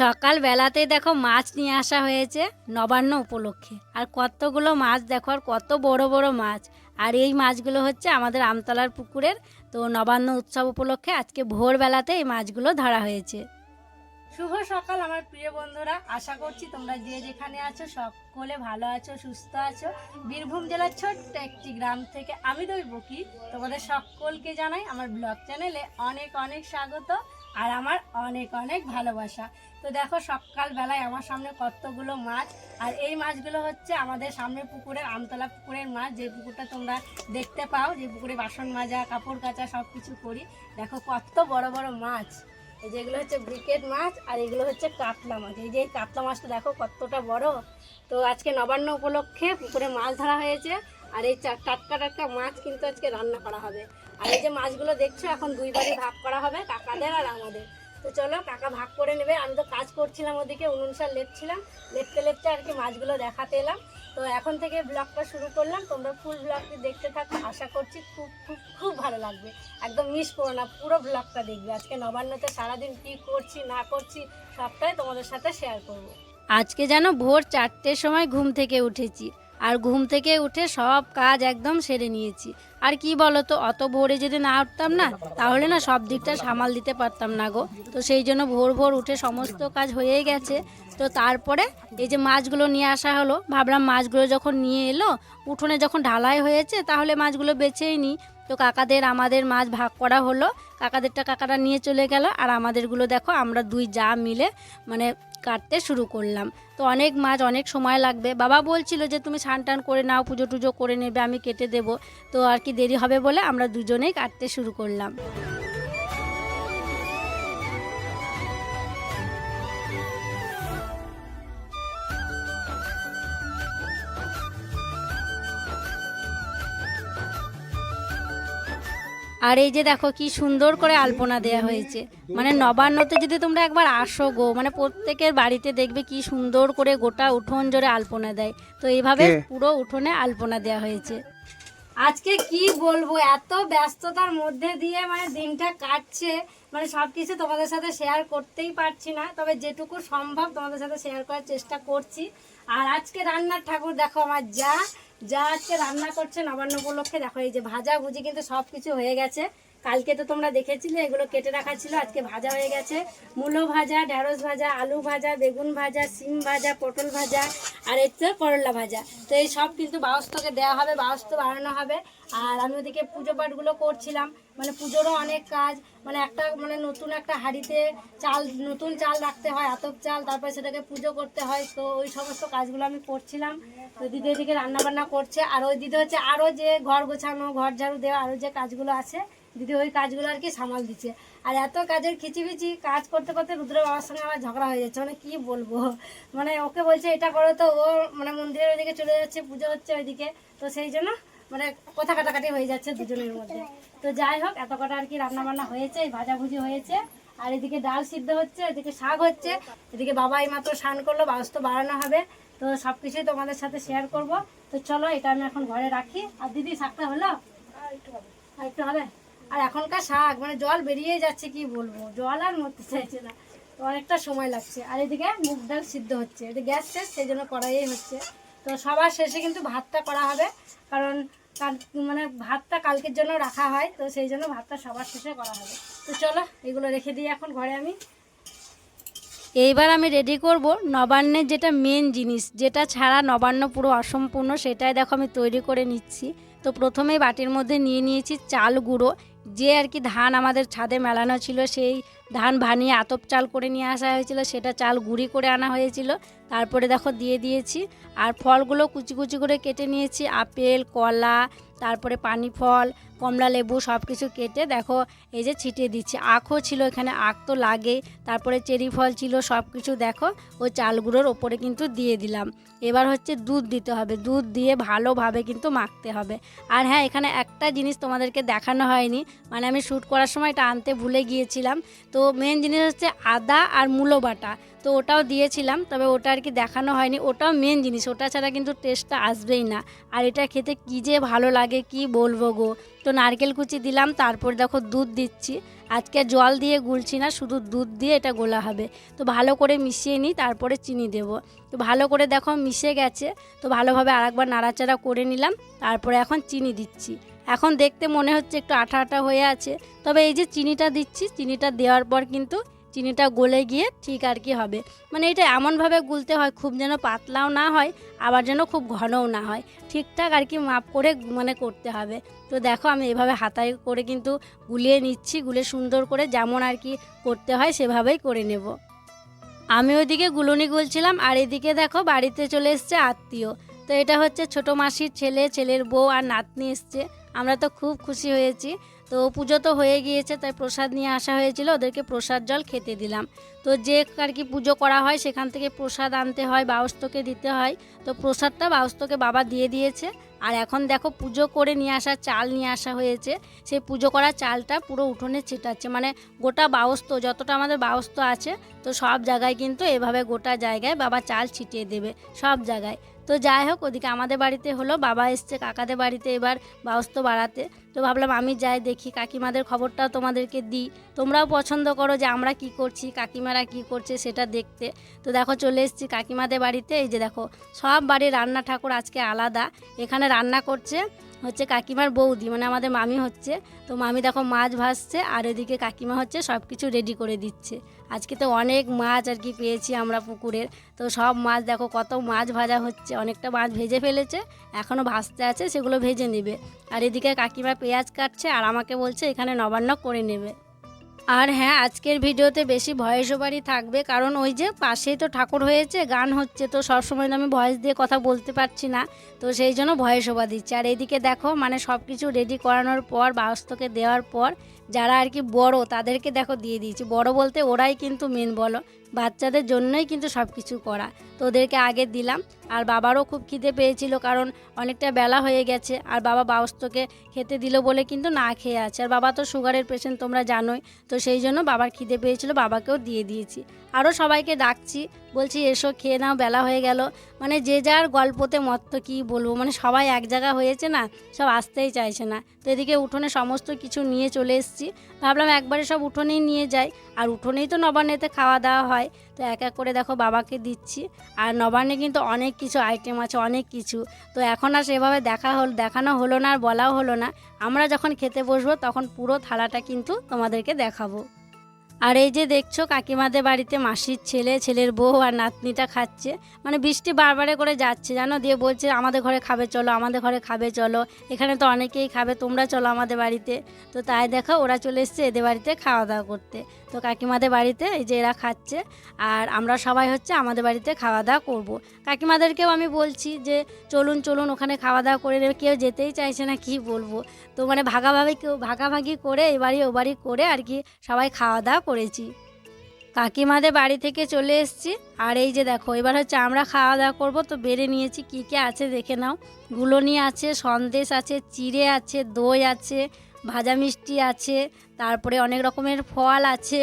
সকাল বেলাতেই দেখো মাছ নিয়ে আসা হয়েছে নবান্ন উপলক্ষে। আর কতগুলো মাছ দেখো, আর কত বড় বড় মাছ। আর এই মাছগুলো হচ্ছে আমাদের আমতলার পুকুরের, তো নবান্ন উৎসব উপলক্ষে আজকে ভোরবেলাতে এই মাছগুলো ধরা হয়েছে। শুভ সকাল আমার প্রিয় বন্ধুরা, আশা করছি তোমরা যে যেখানে আছো সকলে ভালো আছো, সুস্থ আছো। বীরভূম জেলার ছোট্ট একটি গ্রাম থেকে আমি দৈবকি তোমাদের সকলকে জানাই আমার ব্লগ চ্যানেলে অনেক অনেক স্বাগত। আর আমার অনেক অনেক ভালোবাসা। তো দেখো সকালবেলায় আমার সামনে কতগুলো মাছ, আর এই মাছগুলো হচ্ছে আমাদের সামনে পুকুরে, আমতলা পুকুরের মাছ। যে পুকুরটা তোমরা দেখতে পাও, যে পুকুরে বাসন মাজা, কাপড় কাচা সব কিছু করি। দেখো কত বড় বড় মাছ। এই যেগুলো হচ্ছে ব্রিকেট মাছ, আর এগুলো হচ্ছে কাতলা মাছ। এই যে কাতলা মাছটা দেখো কতটা বড়। তো আজকে নবান্ন উপলক্ষে পুকুরে মাছ ধরা হয়েছে। আর এই টাটকা টাটকা মাছ কিন্তু আজকে রান্না করা হবে। আর এই যে মাছগুলো দেখছ, এখন দুই বারে ভাগ করা হবে, কাকাদের আর আমাদের। তো চলো, কাকা ভাগ করে নেবে। আমি তো কাজ করছিলাম ওদিকে, উনুন সার লেপছিলাম। লেপতে লেপতে আর কি মাছগুলো দেখাতে এলাম। তো এখন থেকে ব্লগটা শুরু করলাম। তোমরা ফুল ব্লগটি দেখতে থাকো। আশা করছি খুব খুব খুব ভালো লাগবে। একদম মিস করো না, পুরো ব্লগটা দেখবে। আজকে নবান্নতে সারাদিন কী করছি, না করছি, সবটাই তোমাদের সাথে শেয়ার করব। আজকে যেন ভোর চারটের সময় ঘুম থেকে উঠেছি। আর ঘুম থেকে উঠে সব কাজ একদম সেরে নিয়েছি। আর কি বলো তো অত ভোরে যদি না উঠতাম না, তাহলে না সব দিকটা সামাল দিতে পারতাম না গো। তো সেই জন্য ভোর ভোর উঠে সমস্ত কাজ হয়ে গেছে। তো তারপরে এই যে মাছগুলো নিয়ে আসা হলো, ভাবলাম মাছগুলো যখন নিয়ে এলো, উঠোনে যখন ঢালাই হয়েছে, তাহলে মাছগুলো বেছেই নিই। তো কাকাদের, আমাদের মাছ ভাগ করা হলো। কাকাদেরটা কাকারা নিয়ে চলে গেল আর আমাদেরগুলো দেখো, আমরা দুই যা মিলে মানে কাটতে শুরু করলাম। তো অনেক মাছ, অনেক সময় লাগবে। বাবা বলছিল যে, তুমি স্নান টান করে নাও, পুজো টুজো করে নেবে, আমি কেটে দেব। তো আর কি দেরি হবে বলে আমরা দুজনেই কাটতে শুরু করলাম। আর এই যে দেখো কি সুন্দর করে আলপনা দেয়া হয়েছে। মানে নবান্নতে যদি তোমরা একবার আসো গো মানে প্রত্যেকের বাড়িতে দেখবে কি সুন্দর করে গোটা উঠোন জোরে আলপনা দেয়। তো এইভাবে পুরো উঠোনে আলপনা দেওয়া হয়েছে। আজকে কি বলব এত ব্যস্ততার মধ্যে দিয়ে মানে দিনটা কাটছে মানে সব কিছু তোমাদের সাথে শেয়ার করতেই পারছি না। তবে যেটুকু সম্ভব তোমাদের সাথে শেয়ার করার চেষ্টা করছি। আর আজকে রান্নার ঠাকুর, দেখো আমার যা যা আজকে রান্না করছে নবান্ন উপলক্ষে, দেখো এই যে ভাজা ভুজি কিন্তু সব কিছু হয়ে গেছে। কালকে তো তোমরা দেখেছিলে, এগুলো কেটে রাখা ছিল, আজকে ভাজা হয়ে গেছে। মূলো ভাজা ঢ্যাঁড়স ভাজা, আলু ভাজা, বেগুন ভাজা, সিম ভাজা, পটল ভাজা, আর হচ্ছে করলা ভাজা। তো এই সব কিন্তু বাউস্তকে দেওয়া হবে, বাউস্ত বানানো হবে। আর আমি ওদিকে পুজো পাঠগুলো করছিলাম। মানে পুজোরও অনেক কাজ মানে একটা মানে নতুন একটা হাঁড়িতে চাল, নতুন চাল রাখতে হয়, আতপ চাল, তারপরে সেটাকে পুজো করতে হয়। তো ওই সমস্ত কাজগুলো আমি করছিলাম। তো দিদি এদিকে রান্না বান্না করছে। আর ওই দিদি হচ্ছে আরও যে ঘর গোছানো, ঘর ঝাড়ু দেওয়া, আরও যে কাজগুলো আছে দিদি ওই কাজগুলো আর কি সামাল দিচ্ছে। আর এত কাজের খিচিবিচি কাজ করতে করতে রুদ্র বাবার সঙ্গে আমার ঝগড়া হয়ে যাচ্ছে মানে কি বলব? মানে ওকে বলছে, এটা করো তো। ও মানে মন্দিরের ওইদিকে চলে যাচ্ছে, পুজো হচ্ছে ওইদিকে। তো সেই জন্য মানে কথা কাটাকাটি হয়ে যাচ্ছে দুজনের মধ্যে। তো যাই হোক, এত কটা আর কি রান্না বান্না হয়েছে, ভাজাভুজি হয়েছে। আর এদিকে ডাল সিদ্ধ হচ্ছে, এদিকে শাক হচ্ছে। এদিকে বাবা এই মাত্র স্নান করল বাস তো বাড়ানো হবে। তো সব কিছুই তোমাদের সাথে শেয়ার করব। তো চলো, এটা আমি এখন ঘরে রাখি। আর দিদি, শাকটা হলো? আর একটু হবে? আর এখনকার শাক মানে জল বেরিয়ে যাচ্ছে, কি বলব? জল আর মরতে চাইছে না। অনেকটা সময় লাগছে। আর এদিকে মুগ ডাল সিদ্ধ হচ্ছে। এটা গ্যাস শেষ সেই জন্য কড়াইয়ে হচ্ছে। তো সবার শেষে কিন্তু ভাতটা করা হবে। কারণ কাল মানে ভাতটা কালকের জন্য রাখা হয়, তো সেই জন্য ভাতটা সবার শেষে করা হবে। তো চলো, এগুলো রেখে দিই এখন ঘরে আমি। এইবার আমি রেডি করব নবান্নের যেটা মেন জিনিস, যেটা ছাড়া নবান্ন পুরো অসম্পূর্ণ, সেটাই দেখো আমি তৈরি করে নিচ্ছি। তো প্রথমেই বাটির মধ্যে নিয়ে নিয়েছি চাল গুঁড়ো। যে আর কি ধান আমাদের ছাদে মেলানো ছিল, সেই ধান ভানিয়ে আতপ চাল করে নিয়ে আসা হয়েছিল, সেটা চাল গুঁড়ি করে আনা হয়েছিল। তারপরে দেখো দিয়ে দিয়েছি। আর ফলগুলো কুচি কুচি করে কেটে নিয়েছি, আপেল, কলা তারপরে পানি ফল, কমলা লেবু সব কিছু কেটে দেখো, এই যে ছিটিয়ে দিচ্ছি। আখও ছিল এখানে, আখ তো লাগেই তারপরে চেরি ফল ছিল সব কিছু দেখো ওই চালগুলোর ওপরে কিন্তু দিয়ে দিলাম। এবার হচ্ছে দুধ দিতে হবে। দুধ দিয়ে ভালোভাবে কিন্তু মাখতে হবে। আর হ্যাঁ এখানে একটা জিনিস তোমাদেরকে দেখানো হয়নি মানে আমি শ্যুট করার সময় এটা আনতে ভুলে গিয়েছিলাম। তো মেন জিনিস হচ্ছে আদা আর মূলো বাটা। তো ওটাও দিয়েছিলাম, তবে ওটা আর কি দেখানো হয়নি। ওটাও মেন জিনিস, ওটা ছাড়া কিন্তু টেস্টটা আসবেই না। আর এটা খেতে কী যে ভালো লাগে কি বলব গো? তো নারকেল কুচি দিলাম, তারপর দেখো দুধ দিচ্ছি। আজকে জল দিয়ে গুলছি না, শুধু দুধ দিয়ে এটা গোলা হবে। তো ভালো করে মিশিয়ে নিই, তারপরে চিনি দেব। তো ভালো করে দেখো মিশে গেছে, তো ভালোভাবে আরেকবার নাড়াচাড়া করে নিলাম, তারপরে এখন চিনি দিচ্ছি। এখন দেখতে মনে হচ্ছে একটু আঠা আঠা হয়ে আছে, তবে এই যে চিনিটা দিচ্ছি, চিনিটা দেওয়ার পর কিন্তু চিনিটা গলে গিয়ে ঠিক আর কি হবে। মানে এটা এমনভাবে গুলতে হয়, খুব যেন পাতলাও না হয়, আবার যেন খুব ঘনও না হয়। ঠিকঠাক আর কি মাপ করে মানে করতে হবে। তো দেখো আমি এভাবে হাতায় করে কিন্তু গুলিয়ে নিচ্ছি, গুলে সুন্দর করে যেমন আর কি করতে হয় সেভাবেই করে নেব। আমি ওইদিকে গুলুনি গুলছিলাম, আর এদিকে দেখো বাড়িতে চলে এসছে আত্মীয়। তো এটা হচ্ছে ছোটো মাসির ছেলে, ছেলের বউ আর নাতনি এসছে। আমরা তো খুব খুশি হয়েছি। তো পুজো তো হয়ে গিয়েছে, তাই প্রসাদ নিয়ে আসা হয়েছিল। ওদেরকে প্রসাদ জল খেতে দিলাম। তো যে আর কি পুজো করা হয়, সেখান থেকে প্রসাদ আনতে হয়, বাউস্তকে দিতে হয়। তো প্রসাদটা বাউস্তকে বাবা দিয়ে দিয়েছে। আর এখন দেখো পুজো করে নিয়ে আসা, চাল নিয়ে আসা হয়েছে। সেই পুজো করা চালটা পুরো উঠোনে ছিটাচ্ছে। মানে গোটা বাউস্ত, যতটা আমাদের বাউস্ত আছে, তো সব জায়গায় কিন্তু এভাবে গোটা জায়গায় বাবা চাল ছিটিয়ে দেবে, সব জায়গায়। তো যাই হোক, ওদিকে আমাদের বাড়িতে হলো, বাবা এসছে কাকাদের বাড়িতে এবার বাউস্ত বাড়াতে। তো ভাবলাম আমি যাই দেখি, কাকিমাদের খবরটাও তোমাদেরকে দিই। তোমরাও পছন্দ করো যে আমরা কি করছি কাকিমারা কি করছে সেটা দেখতে। তো দেখো চলে এসেছি কাকিমাদের বাড়িতে। এই যে দেখো, সব বাড়ির রান্না ঠাকুর আজকে আলাদা। এখানে রান্না করছে হচ্ছে কাকিমার বৌদি মানে আমাদের মামি হচ্ছে। তো মামি দেখো মাছ ভাজছে আর এদিকে কাকিমা হচ্ছে সব কিছু রেডি করে দিচ্ছে। আজকে তো অনেক মাছ আর কি পেয়েছি আমরা পুকুরের। তো সব মাছ দেখো কত মাছ ভাজা হচ্ছে, অনেকটা মাছ ভেজে ফেলেছে এখনও ভাজতে আছে, সেগুলো ভেজে নেবে। আর এদিকে কাকিমা পেঁয়াজ কাটছে আর আমাকে বলছে এখানে নবান্ন করে নেবে। আর হ্যাঁ আজকের ভিডিওতে বেশি ভয়েস ওভারই থাকবে, কারণ ওই যে পাশেই তো ঠাকুর হয়েছে, গান হচ্ছে, তো সবসময় তো আমি ভয়েস দিয়ে কথা বলতে পারছি না, তো সেই জন্য ভয়েস ওভার দিচ্ছি। আর এদিকে দেখো মানে সব কিছু রেডি করানোর পর, বাস্তকে দেওয়ার পর যারা আর কি বড়, তাদেরকে দেখো দিয়ে দিয়েছি। বড় বলতে ওরাই কিন্তু মেন বলো। বাচ্চাদের জন্যই কিন্তু সব কিছু করা। তো ওদেরকে আগে দিলাম। আর বাবারও খুব খিদে পেয়েছিল কারণ অনেকটা বেলা হয়ে গেছে। আর বাবা বাউস্তকে খেতে দিল বলে কিন্তু না খেয়ে আছে। আর বাবা তো সুগারের পেশেন্ট তোমরা জানোই। তো সেই জন্য বাবার খিদে পেয়েছিল, বাবাকেও দিয়ে দিয়েছি। আরও সবাইকে ডাকছি, বলছি, এসো, খেয়ে নাও, বেলা হয়ে গেল। মানে যে যার গল্পতে মত্ত কি বলব? মানে সবাই এক জায়গা হয়েছে না, সব আসতেই চাইছে না। তো এদিকে উঠোনে সমস্ত কিছু নিয়ে চলে এসেছি। ভাবলাম একবারে সব উঠোনেই নিয়ে যাই। আর উঠোনেই তো নবান্নেতে খাওয়া দাওয়া হয়। তো এক এক করে দেখো বাবাকে দিচ্ছি। আর নবান্নে কিন্তু অনেক কিছু আইটেম আছে, অনেক কিছু। তো এখন আর সেভাবে দেখা হল, দেখানো হলো না আর বলাও হলো না। আমরা যখন খেতে বসবো তখন পুরো থালাটা কিন্তু তোমাদেরকে দেখাবো। আর এই যে দেখছ কাকিমাদের বাড়িতে মাসির ছেলে, ছেলের বউ আর নাতনিটা খাচ্ছে। মানে বৃষ্টি বারবারে করে যাচ্ছে, জানো? দিয়ে বলছে, আমাদের ঘরে খাবে, চলো, আমাদের ঘরে খাবে, চলো। এখানে তো অনেকেই খাবে, তোমরা চলো আমাদের বাড়িতে। তো তাই দেখো, ওরা চলে এসছে এদের বাড়িতে খাওয়া দাওয়া করতে। তো কাকিমাদের বাড়িতে এই যে এরা খাচ্ছে আর আমরা সবাই হচ্ছে আমাদের বাড়িতে খাওয়া দাওয়া করব। কাকিমাদেরকেও আমি বলছি যে, চলুন চলুন ওখানে খাওয়া দাওয়া করে নেবে কেউ যেতেই চাইছে না, কি বলব? তো মানে ভাগাভাগি কেউ, ভাগাভাগি করে এ বাড়ি ও বাড়ি করে আর কি সবাই খাওয়া দাওয়া করেছি। কাকিমাদের বাড়ি থেকে চলে এসেছি আর এই যে দেখো, এবার হচ্ছে আমরা খাওয়া দাওয়া করব। তো বেড়ে নিয়েছি, কী কী আছে দেখে নাও। গুলোনি আছে, সন্দেশ আছে, চিড়ে আছে, দই আছে ভাজা মিষ্টি আছে, তারপরে অনেক রকমের ফল আছে,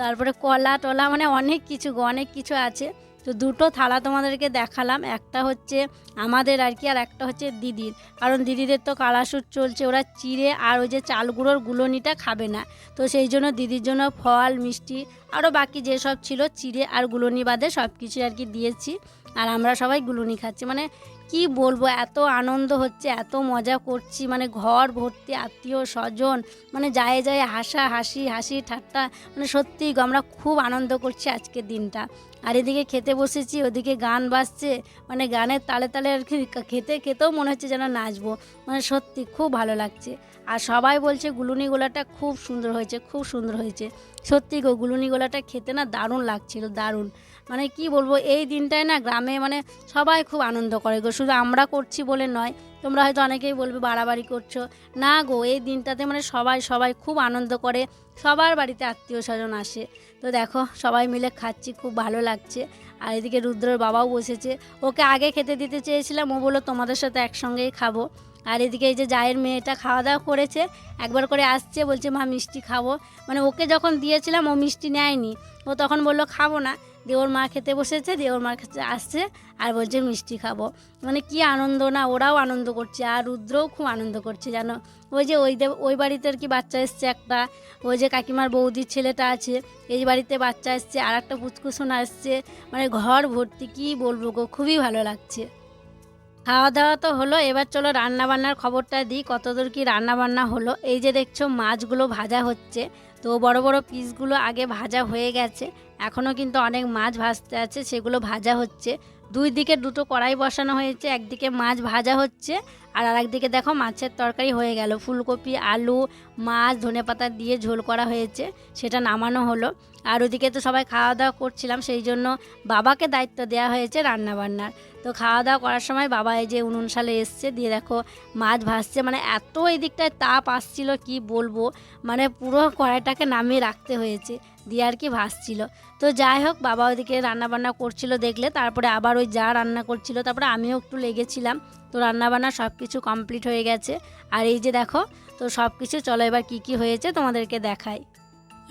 তারপরে কলা টলা মানে অনেক কিছু অনেক কিছু আছে। তো দুটো থালা তোমাদেরকে দেখালাম, একটা হচ্ছে আমাদের আর কি, আর একটা হচ্ছে দিদির। কারণ দিদিদের তো কালাসুর চলছে, ওরা চিড়ে আর ওই যে চাল গুঁড়োর গুলোনিটা খাবে না। তো সেই জন্য দিদির জন্য ফল, মিষ্টি আরও বাকি যেসব ছিল, চিড়ে আর গুলোনি বাদে সব কিছু আর কি দিয়েছি। আর আমরা সবাই গুলোনি খাচ্ছি মানে কি বলব? এত আনন্দ হচ্ছে এত মজা করছি। মানে ঘর ভর্তি আত্মীয় স্বজন মানে যায় যায় হাসা হাসি হাসি ঠাট্টা মানে সত্যিই গো, আমরা খুব আনন্দ করছি আজকের দিনটা। আর এদিকে খেতে বসেছি ওদিকে গান বাজছে মানে গানের তালে তালে আর কি খেতে খেতেও মনে হচ্ছে যেন নাচবো। মানে সত্যি খুব ভালো লাগছে। আর সবাই বলছে গুলুনি গোলাটা খুব সুন্দর হয়েছে খুব সুন্দর হয়েছে। সত্যি গো গুলুনি গোলাটা খেতে না দারুণ লাগছিল দারুণ। মানে কি বলব, এই দিনটায় না গ্রামে মানে সবাই খুব আনন্দ করে গো। শুধু আমরা করছি বলে নয়, তোমরা হয়তো অনেকেই বলবে বাড়াবাড়ি করছ। না গো, এই দিনটাতে মানে সবাই সবাই খুব আনন্দ করে, সবার বাড়িতে আত্মীয় স্বজন আসে। তো দেখো, সবাই মিলে খাচ্ছি, খুব ভালো লাগছে। আর এদিকে রুদ্রর বাবাও বসেছে। ওকে আগে খেতে দিতে চেয়েছিলাম, ও বলল তোমাদের সাথে একসঙ্গেই খাব। আর এদিকে এই যে জায়ের মেয়েটা খাওয়া দাওয়া করেছে, একবার করে আসছে, বলছে, মা, মিষ্টি খাব। মানে ওকে যখন দিয়েছিলাম, ও মিষ্টি নেয়নি। ও তখন বলল, খাব না। দিয়ে ওর মা খেতে বসেছে দিয়ে ওর মা খেতে আসছে আর বলছে, মিষ্টি খাব। মানে কি আনন্দ না, ওরাও আনন্দ করছে আর রুদ্রও খুব আনন্দ করছে জানো? ওই যে ওই ওই বাড়িতে আর কি বাচ্চা এসছে একটা, ওই যে কাকিমার বৌদির ছেলেটা আছে, এই বাড়িতে বাচ্চা এসছে আর একটা পুচকুসোনা এসছে মানে ঘর ভর্তি, কি বলব গো, খুবই ভালো লাগছে। খাওয়া দাওয়া তো হলো, এবার চলো রান্নাবান্নার খবরটা দিই, কতদূর কি রান্নাবান্না হলো। এই যে দেখছ, মাছগুলো ভাজা হচ্ছে, তো বড় বড় পিসগুলো আগে ভাজা হয়ে গেছে এখনও কিন্তু অনেক মাছ ভাজতে আছে, সেগুলো ভাজা হচ্ছে। দুই দিকে দুটো কড়াই বসানো হয়েছে, একদিকে মাছ ভাজা হচ্ছে, আর আরেকদিকে দেখো মাছের তরকারি হয়ে গেল। ফুলকপি, আলু, মাছ ধনেপাতা দিয়ে ঝোল করা হয়েছে, সেটা নামানো হলো। আর ওদিকে তো সবাই খাওয়া দাওয়া করছিলাম, সেই জন্য বাবাকে দায়িত্ব দেওয়া হয়েছে রান্না বান্নার তো খাওয়া দাওয়া করার সময় বাবা এই যে উনুন সালে এসছে, দিয়ে দেখো মাছ ভাসছে মানে এত এই দিকটায় তাপ আসছিল, কি বলব? মানে পুরো কড়াইটাকে নামিয়ে রাখতে হয়েছে। দিয়ে আর কি ভাসছিল। তো যাই হোক, বাবা ওইদিকে রান্না বান্না করছিল দেখলে, তারপরে আবার ওই যা রান্না করছিল, তারপরে আমিও একটু লেগেছিলাম। তো রান্না বান্না সব কিছু কমপ্লিট হয়ে গেছে। আর এই যে দেখো, তো সব কিছু চলো এবার কী কী হয়েছে তোমাদেরকে দেখাই।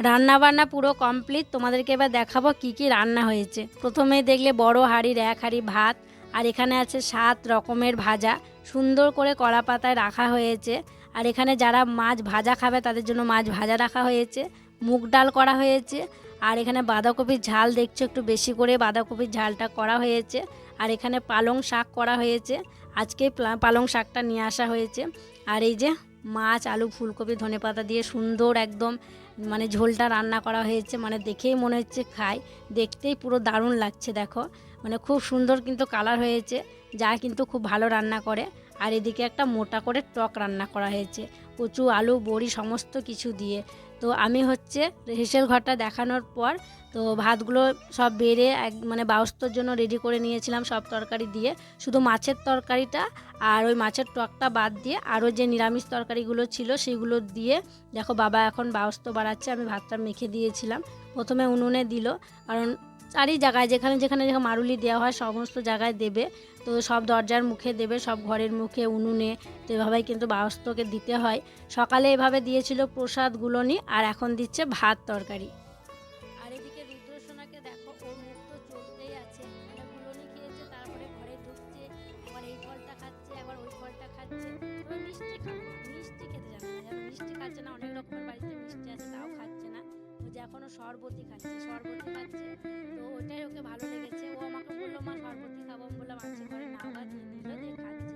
রান্না বান্না পুরো কমপ্লিট, তোমাদেরকে এবার দেখাবো কি কি রান্না হয়েছে। প্রথমে দেখলে বড় হাঁড়ির এক হাঁড়ি ভাত, আর এখানে আছে সাত রকমের ভাজা। সুন্দর করে কড়া পাতায় রাখা হয়েছে। আর এখানে যারা মাছ ভাজা খাবে, তাদের জন্য মাছ ভাজা রাখা হয়েছে। মুগ ডাল করা হয়েছে। আর এখানে বাঁধাকপির ঝাল দেখছ একটু বেশি করে বাঁধাকপির ঝালটা করা হয়েছে। আর এখানে পালং শাক করা হয়েছে। আজকে পালং শাকটা নিয়ে আসা হয়েছে। আর এই যে মাছ, আলু, ফুলকপি ধনেপাতা দিয়ে সুন্দর একদম মানে ঝোলটা রান্না করা হয়েছে। মানে দেখেই মনে হচ্ছে খাই। দেখতেই পুরো দারুণ লাগছে, দেখো। মানে খুব সুন্দর কিন্তু কালার হয়েছে। যা কিন্তু খুব ভালো রান্না করে। আর এদিকে একটা মোটা করে টক রান্না করা হয়েছে। কচু, আলু, বড়ি, সমস্ত কিছু দিয়ে। তো আমি হচ্ছে হেসেল ঘরটা দেখানোর পর তো ভাতগুলো সব বেড়ে এক মানে বাউস্তর জন্য রেডি করে নিয়েছিলাম সব তরকারি দিয়ে। শুধু মাছের তরকারিটা আর ওই মাছের টকটা বাদ দিয়ে আরও যে নিরামিষ তরকারিগুলো ছিল সেগুলো দিয়ে দেখো বাবা এখন বাউস্ত বাড়াচ্ছে আমি ভাতটা মেখে দিয়েছিলাম। প্রথমে উনুনে দিল, কারণ চারি জায়গায় যেখানে যেখানে যেখানে মারুলি দেওয়া হয়, সমস্ত জায়গায় দেবে। তো সব দরজার মুখে দেবে, সব ঘরের মুখে, উনুনে। তো এভাবেই কিন্তু বাউস্তকে দিতে হয়। সকালে এভাবে দিয়েছিল প্রসাদগুলো নি আর এখন দিচ্ছে ভাত তরকারি। দেখো মানে গুলনি মিষ্টি খেতে মিষ্টি খাচ্ছে না, অনেক রকমের বাড়িতে এখনও শরবতি খাচ্ছে শরবতি খাচ্ছে তো ওটাই ওকে ভালো লেগেছে। ও আমাকে বলল, মা শরবতি খাব। আমি বললাম আজকে ঘরে না বা দিয়ে দিল দিয়ে খাচ্ছে।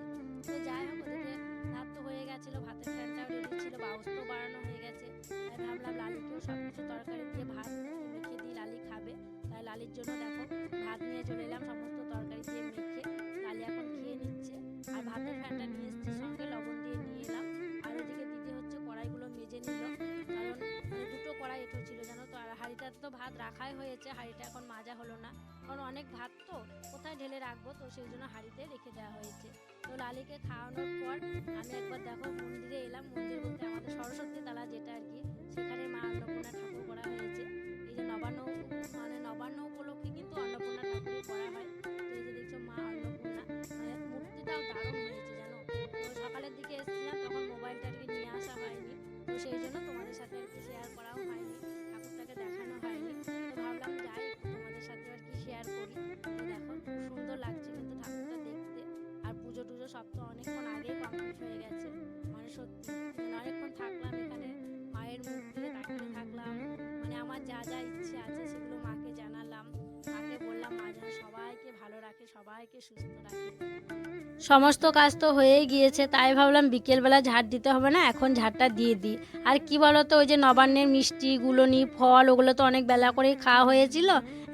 তো যাই হোক ওদেরকে ভাত তো হয়ে গেছিল, ভাতের ফ্যানটাও রেডি ছিল, বাউসটাও বাড়ানো হয়ে গেছে। তাই ভাবলাম, লালিকেও সব কিছু তরকারি দিয়ে ভাত মেখে দিয়ে লালি খাবে। তাই লালির জন্য দেখো, ভাত নিয়ে চলে এলাম হাঁড়িটা এখন মাজা হলো না। কারণ অনেক ভাত তো কোথায় ঢেলে রাখব? তো সেই জন্য হাঁড়িতে রেখে দেওয়া হয়েছে। তো লালিকে খাওয়ানোর পর আমি একবার দেখো মন্দিরে এলাম। মন্দির বলতে আমাদের সরস্বতী তালা যেটা আর কি, সেখানে মা অন্নপূর্ণা ঠাকুর করা হয়েছে। এই যে নবান্ন মানে নবান্ন উপলক্ষে কিন্তু অন্নপূর্ণা ঠাকুরই করা হয়। তো এই যে দেখছ মা অন্নপূর্ণা মানে মূর্তিটাও দারুণ হয়েছে জানো? তো সকালের দিকে এসেছিলাম, তখন মোবাইলটা আর কি নিয়ে আসা হয়নি। তো সেই জন্য তোমাদের সাথে আর কি শেয়ার করাও আমার যা যা ইচ্ছে আছে সেগুলো বললাম সবাইকে ভালো রাখে, সবাইকে সুস্থ রাখে। সমস্ত কাজ তো হয়েই গিয়েছে, তাই ভাবলাম বিকেলবেলা ঝাড় দিতে হবে না, এখন ঝাড়টা দিয়ে দিই। আর কি বলো তো ওই যে নবান্নের মিষ্টি, গুলোনি, ফল, ওগুলো তো অনেক বেলা করেই খাওয়া হয়েছিল।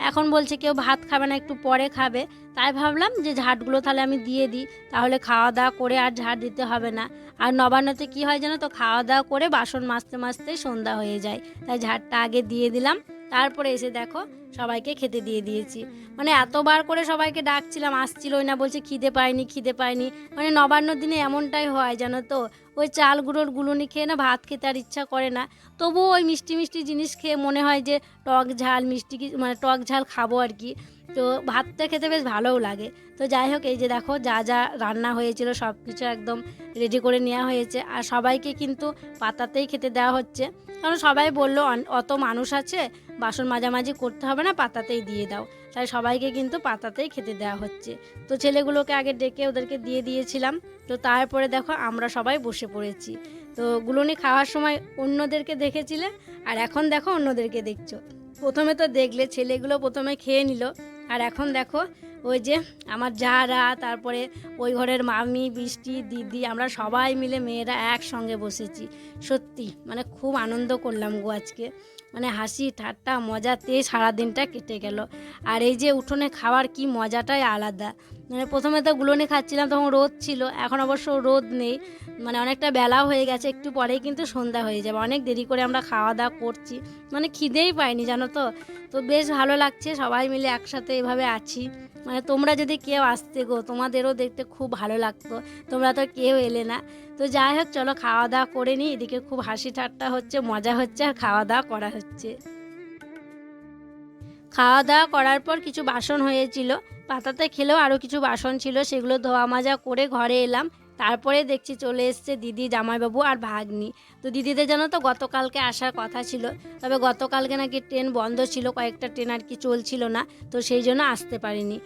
এখন বলছে কেউ ভাত খাবে না, একটু পরে খাবে। তাই ভাবলাম যে ঝাড়গুলো তাহলে আমি দিয়ে দিই, তাহলে খাওয়া দাওয়া করে আর ঝাড় দিতে হবে না। আর নবান্নতে কি হয় জানো তো, খাওয়া দাওয়া করে বাসন মাজতে মাজতেই সন্ধ্যা হয়ে যায়, তাই ঝাড়টা আগে দিয়ে দিলাম। তারপরে এসে দেখো সবাইকে খেতে দিয়ে দিয়েছি। মানে এতবার করে সবাইকে ডাকছিলাম আসছিলই না, বলছে খিদে পায়নি খিদে পায়নি মানে নবান্ন দিনে এমনটাই হয়, জানো তো? ওই চাল গুঁড়োর গুলোনি খেয়ে না ভাত খেতে আর ইচ্ছা করে না। তবুও ওই মিষ্টি মিষ্টি জিনিস খেয়ে মনে হয় যে টক ঝাল, মিষ্টি মানে টক ঝাল খাব আর কি। তো ভাতটা খেতে বেশ ভালোও লাগে। তো যাই হোক এই যে দেখো, যা যা রান্না হয়েছিল সব কিছু একদম রেডি করে নেওয়া হয়েছে। আর সবাইকে কিন্তু পাতাতেই খেতে দেওয়া হচ্ছে। কারণ সবাই বলল, "অন- অত মানুষ আছে, বাসন মাঝামাঝি করতে হবে না, পাতাতেই দিয়ে দাও। তাই সবাইকে কিন্তু পাতাতেই খেতে দেওয়া হচ্ছে। তো ছেলেগুলোকে আগে ডেকে ওদেরকে দিয়ে দিয়েছিলাম। তো তারপরে দেখো, আমরা সবাই বসে পড়েছি। তো গুলুনি খাওয়ার সময় অন্যদেরকে দেখেছিলে? আর এখন দেখো, অন্যদেরকে দেখছ। প্রথমে তো দেখলে, ছেলেগুলো প্রথমে খেয়ে নিল। আর এখন দেখো, ওই যে আমার যারা, তারপরে ওই ঘরের মামি, বৃষ্টি, দিদি, আমরা সবাই মিলে মেয়েরা একসঙ্গে বসেছি। সত্যি মানে খুব আনন্দ করলাম গো আজকে। মানে হাসি, ঠাট্টা মজাতে সারাদিনটা কেটে গেল। আর এই যে উঠোনে খাওয়ার কি মজাটাই আলাদা। মানে প্রথমে তো গুলোনে খাচ্ছিলাম, তখন রোদ ছিল, এখন অবশ্য রোদ নেই মানে অনেকটা বেলাও হয়ে গেছে, একটু পরেই কিন্তু সন্ধ্যা হয়ে যাবে, অনেক দেরি করে আমরা খাওয়া দাওয়া করছি মানে খিদেই পাইনি, জানো তো তো বেশ ভালো লাগছে, সবাই মিলে একসাথে এভাবে আছি মানে তোমরা যদি কেউ আসতে গো, তোমাদেরও দেখতে খুব ভালো লাগতো, তোমরা তো কেউ এলে না, তো যাই হোক, চলো খাওয়া দাওয়া করে নিই, এদিকে খুব হাসি ঠাট্টা হচ্ছে, মজা হচ্ছে, আর খাওয়া দাওয়া করা হচ্ছে। খাওয়া দাওয়া করার পর কিছু বাসন হয়েছিল পাতাতে খেলেও আরও কিছু বাসন ছিল, সেগুলো ধোয়া মাজা করে ঘরে এলাম। তারপরে দেখছি চলে এসছে দিদি, জামাইবাবু আর ভাগ্নি। তো দিদিদের জানো তো গতকালকে আসার কথা ছিল, তবে গতকালকে নাকি ট্রেন বন্ধ ছিল, কয়েকটা ট্রেন আর কি চলছিল না, তো সেই জন্য আসতে পারিনি।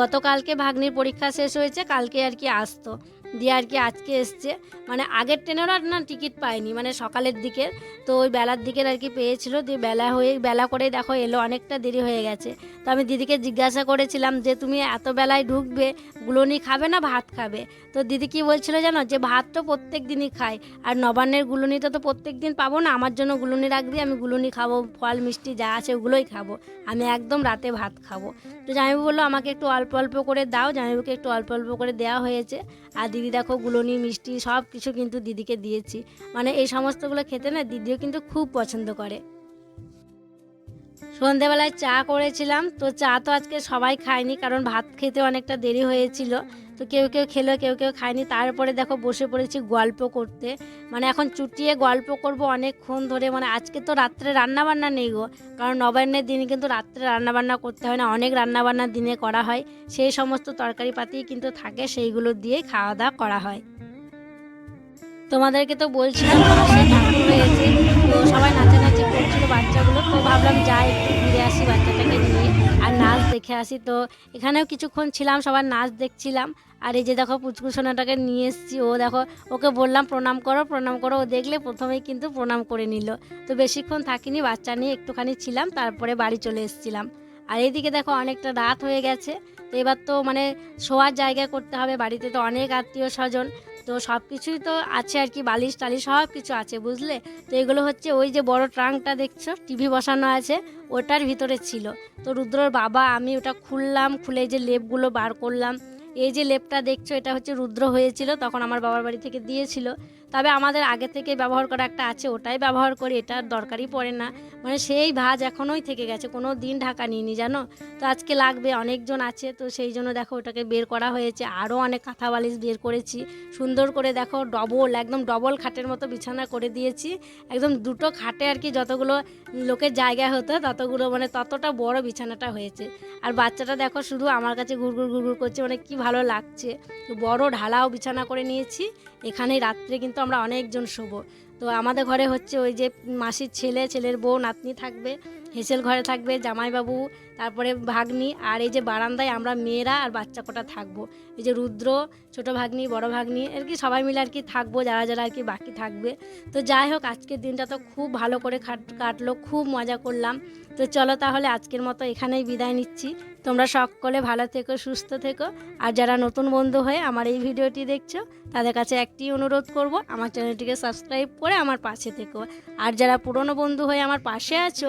গতকালকে ভাগ্নির পরীক্ষা শেষ হয়েছে, কালকে আর কি আসতো। দিয়ে আর কি আজকে এসছে। মানে আগের ট্রেনেরও আর না টিকিট পাইনি মানে সকালের দিকের। তো ওই বেলার দিকের আর কি পেয়েছিল, দিয়ে বেলা হয়ে, বেলা করে দেখো এলো, অনেকটা দেরি হয়ে গেছে। তো আমি দিদিকে জিজ্ঞাসা করেছিলাম যে, তুমি এত বেলায় ঢুকবে, গুলোনি খাবে না ভাত খাবে? তো দিদি কি বলছিল জানো, যে ভাত তো প্রত্যেক দিনই খাই, আর নবান্নের গুলুনিটা তো প্রত্যেক দিন পাবো না, আমার জন্য গুলুনি রাখবি, আমি গুলুনি খাব, ফল, মিষ্টি যা আছে ওগুলোই খাব, আমি একদম রাতে ভাত খাব। তো জামাইবু বলল, আমাকে একটু অল্প অল্প করে দাও। জামাইবুকে একটু অল্প অল্প করে দেওয়া হয়েছে। আর দিদি দেখো, গুলোনি, মিষ্টি সব কিছু কিন্তু দিদিকে দিয়েছি। মানে এই সমস্তগুলো খেতে না দিদিও কিন্তু খুব পছন্দ করে। সন্ধেবেলায় চা করেছিলাম, তো চা তো আজকে সবাই খায়নি কারণ ভাত খেতে অনেকটা দেরি হয়েছিল। তো কেউ কেউ খেলো, কেউ কেউ খায়নি। তারপরে দেখো বসে পড়েছি গল্প করতে। মানে এখন চুটিয়ে গল্প করব অনেকক্ষণ ধরে। মানে আজকে তো রাত্রে রান্নাবান্না নেই গো। কারণ নবান্নের দিনে কিন্তু রাত্রে রান্নাবান্না করতে হয় না। অনেক রান্না বান্না দিনে করা হয়। সেই সমস্ত তরকারি পাতি কিন্তু থাকে, সেইগুলো দিয়েই খাওয়া দাওয়া করা হয়। তোমাদেরকে তো বলছিলাম ঠাকুর তো সবাই নাচানাচি করছিল বাচ্চাগুলো। তো ভাবলাম যাই একটু ঘুরে আসি বাচ্চাটাকে নিয়ে। আর নাচ দেখে আসি। তো এখানেও কিছুক্ষণ ছিলাম, সবার নাচ দেখছিলাম। আর এই যে দেখো পুচকু সোনাটাকে নিয়ে এসেছি, ও দেখো, ওকে বললাম, প্রণাম করো প্রণাম করো। ও দেখলে প্রথমেই কিন্তু প্রণাম করে নিল। তো বেশিক্ষণ থাকিনি, বাচ্চা নিয়ে একটুখানি ছিলাম, তারপরে বাড়ি চলে এসেছিলাম। আর এইদিকে দেখো অনেকটা রাত হয়ে গেছে, তো এবার তো মানে শোয়ার জায়গা করতে হবে, বাড়িতে তো অনেক আত্মীয় স্বজন। তো সব কিছুই তো আছে আর কি, বালিশ টালিশ সব কিছু আছে, বুঝলে? তো এগুলো হচ্ছে ওই যে বড় ট্রাঙ্কটা দেখছ টিভি বসানো আছে, ওটার ভিতরে ছিল। তো রুদ্রর বাবা, আমি ওটা খুললাম, খুলে যে লেপগুলো বার করলাম। এই যে লেপটা দেখছ এটা হচ্ছে রুদ্র হয়েছিল তখন আমার বাবার বাড়ি থেকে দিয়েছিল। তবে আমাদের আগে থেকে ব্যবহার করা একটা আছে, ওটাই ব্যবহার করি, এটা দরকারই পড়ে না। মানে সেই ভাজ এখনোই থেকে গেছে, কোনো দিন ঢাকা নিইনি, জানো? তো আজকে লাগবে, অনেকজন আছে, তো সেই জন্য দেখো ওটাকে বের করা হয়েছে, আরও অনেক কাঁথা বালিশ বের করেছি। সুন্দর করে দেখো, ডবল, একদম ডবল খাটের মতো বিছানা করে দিয়েছি। একদম দুটো খাটে আর কি যতগুলো লোকের জায়গা হতো, ততগুলো মানে ততটা বড় বিছানাটা হয়েছে। আর বাচ্চাটা দেখো শুধু আমার কাছে ঘুরঘুর ঘুরঘুর করছে মানে কি ভালো লাগছে। বড় ঢালাও বিছানা করে নিয়েছি এখানে রাত্রে কিন্তু আমরা অনেকজন শোবো। তো আমাদের ঘরে হচ্ছে ওই যে মাসির ছেলে, ছেলের বউ, নাতনি থাকবে। হেসেল ঘরে থাকবে, জামাইবাবু, তারপরে ভাগ্নি, আর এই যে বারান্দায় আমরা মেয়েরা আর বাচ্চা কটা থাকব। এই যে রুদ্র, ছোট ভাগ্নি, বড় ভাগ্নি আর কি সবাই মিলে আর কি থাকব, যারা যারা আর কি বাকি থাকবে। তো যাই হোক, আজকের দিনটা তো খুব ভালো করে কাটলো, খুব মজা করলাম। তো চলো তাহলে আজকের মতো এখানেই বিদায় নিচ্ছি। তোমরা সকলে ভালো থেকো, সুস্থ থেকো। আর যারা নতুন বন্ধু হয়ে আমার এই ভিডিওটি দেখছ, তাদের কাছে একটি অনুরোধ করব, আমার চ্যানেলটিকে সাবস্ক্রাইব করে আমার পাশে থেকো। আর যারা পুরনো বন্ধু হয়ে আমার পাশে আছো